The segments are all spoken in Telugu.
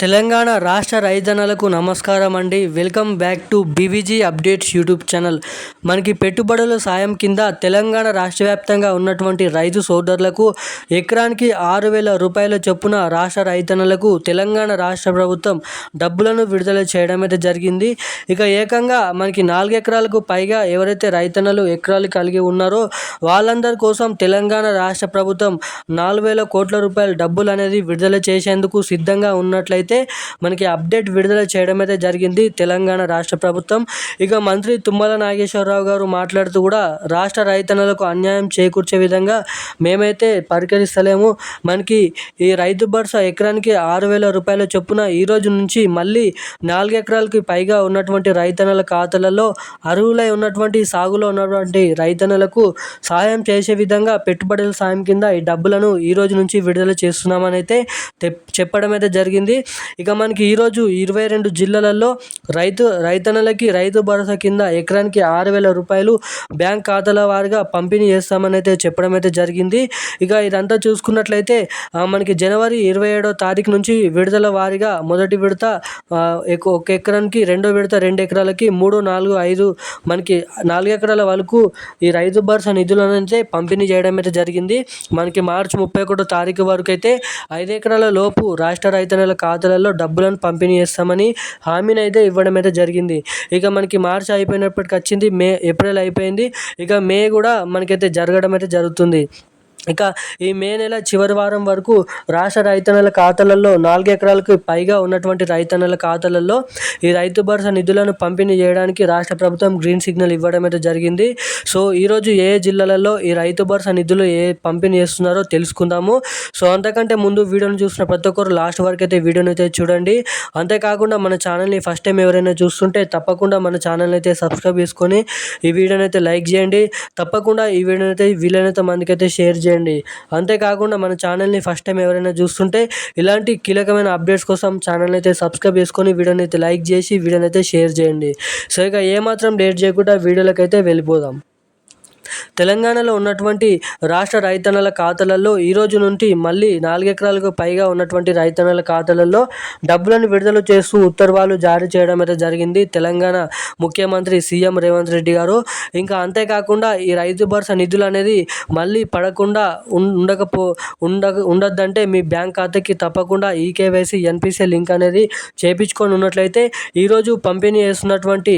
తెలంగాణ రాష్ట్ర రైతన్నలకు నమస్కారం అండి. Welcome back to BVG updates YouTube channel. మనకి పెట్టుబడుల సాయం కింద తెలంగాణ రాష్ట్ర వ్యాప్తంగా ఉన్నటువంటి రైతు సోదరులకు ఎకరానికి ఆరు వేల రూపాయల చొప్పున రాష్ట్ర రైతన్నలకు తెలంగాణ రాష్ట్ర ప్రభుత్వం డబ్బులను విడుదల చేయడం అయితే జరిగింది. ఇక ఏకంగా మనకి నాలుగు ఎకరాలకు పైగా ఎవరైతే రైతన్నలు ఎకరాలు కలిగి ఉన్నారో వాళ్ళందరి కోసం తెలంగాణ రాష్ట్ర ప్రభుత్వం నాలుగు వేల కోట్ల రూపాయల డబ్బులు అనేది విడుదల చేసేందుకు సిద్ధంగా ఉన్నట్లయితే అయితే మనకి అప్డేట్ విడుదల చేయడం అయితే జరిగింది తెలంగాణ రాష్ట్ర ప్రభుత్వం. ఇక మంత్రి తుమ్మల నాగేశ్వరరావు గారు మాట్లాడుతూ కూడా రాష్ట్ర రైతన్నలకు అన్యాయం చేకూర్చే విధంగా మేమైతే పరికరిస్తలేము మనకి ఈ రైతు భరోసా ఎకరానికి ఆరు వేల రూపాయల చొప్పున ఈరోజు నుంచి మళ్ళీ నాలుగు ఎకరాలకి పైగా ఉన్నటువంటి రైతన్నల ఖాతాలలో అర్హులై ఉన్నటువంటి సాగులో ఉన్నటువంటి రైతన్నలకు సహాయం చేసే విధంగా పెట్టుబడుల సాయం కింద ఈ డబ్బులను ఈ రోజు నుంచి విడుదల చేస్తున్నామని అయితే చెప్పడం అయితే జరిగింది. ఇక మనకి ఈరోజు ఇరవై రెండు జిల్లాలలో రైతు రైతన్నలకి రైతు భరోసా కింద ఎకరానికి ఆరు వేల రూపాయలు బ్యాంక్ ఖాతాల వారిగా పంపిణీ చేస్తామని అయితే చెప్పడం అయితే జరిగింది. ఇక ఇదంతా చూసుకున్నట్లయితే మనకి జనవరి ఇరవై ఏడో తారీఖు నుంచి విడుదల వారిగా మొదటి విడత ఒక ఎకరానికి రెండో విడత రెండు ఎకరాలకి మూడు నాలుగు ఐదు మనకి నాలుగు ఎకరాల వరకు ఈ రైతు భరోసా నిధులను అయితే పంపిణీ చేయడం అయితే జరిగింది. మనకి మార్చి ముప్పై ఒకటో తారీఖు వరకు అయితే ఐదు ఎకరాల లోపు రాష్ట్ర రైతన్నల ఖాతా ఖాతాలలో డబ్బులను పంపిణీ చేస్తామని హామీని అయితే ఇవ్వడం అయితే జరిగింది. ఇక మనకి మార్చి అయిపోయినప్పటికి వచ్చింది మే ఏప్రిల్ అయిపోయింది. ఇక మే కూడా మనకైతే జరగడం అయితే జరుగుతుంది. ఇక ఈ మే నెల చివరి వారం వరకు రాష్ట్ర రైతన్నల ఖాతాలలో నాలుగు ఎకరాలకు పైగా ఉన్నటువంటి రైతన్నల ఖాతాలలో ఈ రైతు భరోసా నిధులను పంపిణీ చేయడానికి రాష్ట్ర ప్రభుత్వం గ్రీన్ సిగ్నల్ ఇవ్వడం అయితే జరిగింది. సో ఈరోజు ఏ జిల్లాలలో ఈ రైతు భరోసా నిధులు ఏ పంపిణీ చేస్తున్నారో తెలుసుకుందాము. సో అంతకంటే ముందు వీడియోను చూసిన ప్రతి ఒక్కరు లాస్ట్ వరకు అయితే వీడియోని అయితే చూడండి. అంతేకాకుండా మన ఛానల్ని ఫస్ట్ టైం ఎవరైనా చూస్తుంటే తప్పకుండా మన ఛానల్ని అయితే సబ్స్క్రైబ్ చేసుకొని ఈ వీడియోని అయితే లైక్ చేయండి. తప్పకుండా ఈ వీడియోని అయితే వీలైనంత మందికి అయితే షేర్ చేయండి. చేయండి. అంతేకాకుండా మన ఛానల్ని ఫస్ట్ టైం ఎవరైనా చూస్తుంటే ఇలాంటి కీలకమైన అప్డేట్స్ కోసం ఛానల్ని అయితే సబ్స్క్రైబ్ చేసుకొని వీడియోని అయితే లైక్ చేసి వీడియోని అయితే షేర్ చేయండి. సో ఇక ఏమాత్రం లేట్ చేయకుండా వీడియోలకైతే వెళ్ళిపోదాం. తెలంగాణలో ఉన్నటువంటి రాష్ట్ర రైతన్నల ఖాతాలలో ఈరోజు నుండి మళ్ళీ నాలుగెకరాలకు పైగా ఉన్నటువంటి రైతన్నల ఖాతాలలో డబ్బులను విడుదల చేస్తూ ఉత్తర్వులు జారీ చేయడం అయితే జరిగింది. తెలంగాణ ముఖ్యమంత్రి సీఎం రేవంత్ రెడ్డి గారు. ఇంకా అంతేకాకుండా ఈ రైతు భరోసా నిధులు అనేది మళ్ళీ పడకుండా ఉండకపో ఉండక ఉండొద్దంటే మీ బ్యాంక్ ఖాతాకి తప్పకుండా ఈకేవైసీ ఎన్పిసి లింక్ అనేది చేపించుకొని ఉన్నట్లయితే ఈరోజు పంపిణీ చేస్తున్నటువంటి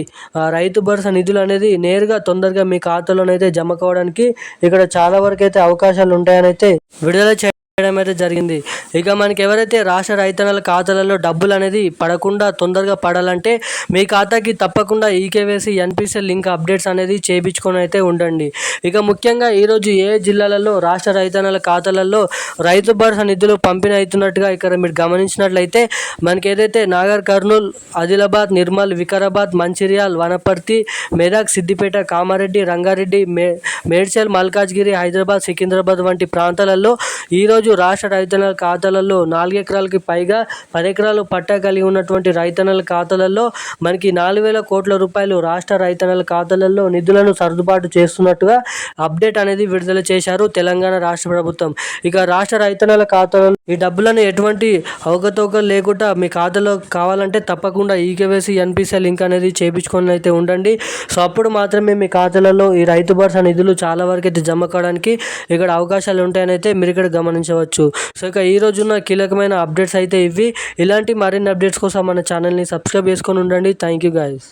రైతు భరోసా నిధులు అనేది నేరుగా తొందరగా మీ ఖాతాలోనైతే జమ కావడానికి ఇక్కడ చాలా వరకు అయితే అవకాశాలు ఉంటాయని అయితే విడుదల చేయడం అయితే జరిగింది. ఇక మనకి ఎవరైతే రాష్ట్ర రైతన్నల ఖాతాలలో డబ్బులు అనేది పడకుండా తొందరగా పడాలంటే మీ ఖాతాకి తప్పకుండా ఈకేవేసి ఎన్పిసిఎల్ లింక్ అప్డేట్స్ అనేది చేయించుకొని అయితే ఉండండి. ఇక ముఖ్యంగా ఈరోజు ఏ జిల్లాలలో రాష్ట్ర రైతన్నల ఖాతాలలో రైతు భరోసా నిధులు పంపిణీ అవుతున్నట్టుగా ఇక్కడ మీరు గమనించినట్లయితే మనకి ఏదైతే నాగర్ కర్నూల్ ఆదిలాబాద్ నిర్మల్ వికారాబాద్ మంచిర్యాల్ వనపర్తి మెదక్ సిద్దిపేట కామారెడ్డి రంగారెడ్డి మే మేడ్చల్ మల్కాజ్గిరి హైదరాబాద్ సికింద్రాబాద్ వంటి ప్రాంతాలలో ఈరోజు ఈరోజు రాష్ట్ర రైతన్నల ఖాతాలలో నాలుగు ఎకరాలకి పైగా పదెకరాలు పట్టా కలిగి ఉన్నటువంటి రైతన్నల ఖాతాలలో మనకి నాలుగు వేల కోట్ల రూపాయలు రాష్ట్ర రైతన్నల ఖాతాలలో నిధులను సర్దుబాటు చేస్తున్నట్టుగా అప్డేట్ అనేది విడుదల చేశారు తెలంగాణ రాష్ట్ర ప్రభుత్వం. ఇక రాష్ట్ర రైతన్నల ఖాతాలలో ఈ డబ్బులను ఎటువంటి అవకతవకలు లేకుండా మీ ఖాతాలో కావాలంటే తప్పకుండా ఈకేవైసీ ఎన్పిసిఐ లింక్ అనేది చేయించుకొని అయితే ఉండండి. సో అప్పుడు మాత్రమే మీ ఖాతాలలో ఈ రైతు భరోసా నిధులు చాలా వరకు అయితే జమ కావడానికి ఇక్కడ అవకాశాలు ఉంటాయని అయితే మీరు ఇక్కడ గమనించవచ్చు చేయవచ్చు. సో ఇక ఈ రోజున్న కీలకమైన అప్డేట్స్ అయితే ఇవి. ఇలాంటి మరిన్ని అప్డేట్స్ కోసం మన ఛానల్ని సబ్స్క్రైబ్ చేసుకొని ఉండండి. Thank you guys